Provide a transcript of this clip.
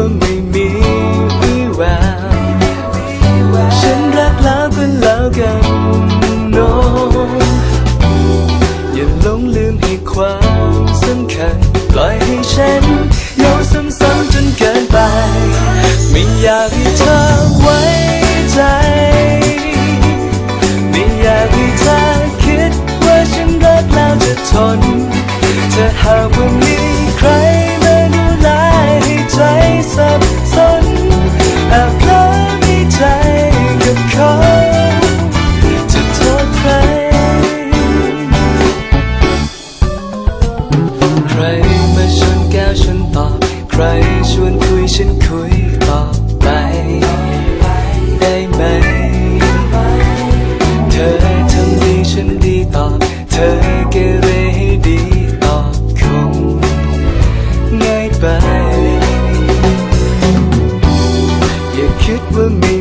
ก็ไม่มีวี่แววฉันรักแล้วก็แล้วกันโนอย่าหลงลืมให้ความสำคัญปล่อยให้ฉันเหงาซ้ำๆจนเกินไป ไม่อยากให้เธอ อเกเรให้ดีตอบคงง่ายไป อย่าคิดว่าไม่